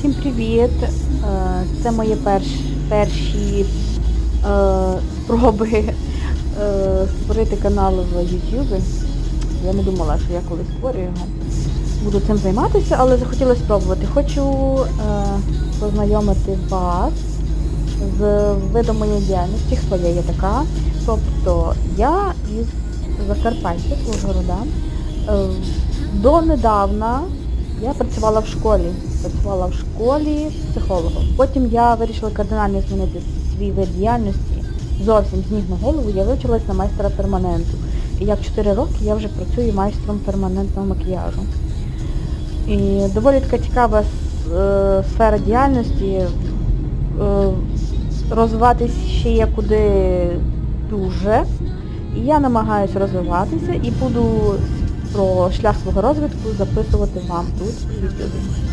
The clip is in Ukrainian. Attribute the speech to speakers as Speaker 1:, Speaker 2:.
Speaker 1: Всім привіт! Е, Це мої перш, перші е, спроби е, створити канал в YouTube. Я не думала, що я колись створю його. Буду цим займатися, але захотіла спробувати. Хочу познайомити вас з видом моєї діяльності, хто я є така. Тобто я із Закарпаття, Ужгорода. Донедавна я працювала в школі. Працювала в школі психологом. Потім я вирішила кардинально змінити свій вид діяльності. Зовсім з на голову я вивчилась на майстра перманенту. І як 4 роки я вже працюю майстром перманентного макіяжу. І доволі така цікава е, сфера діяльності. Е, розвиватись ще є куди дуже. І я намагаюся розвиватися і буду про шлях свого розвитку записувати вам тут в YouTube.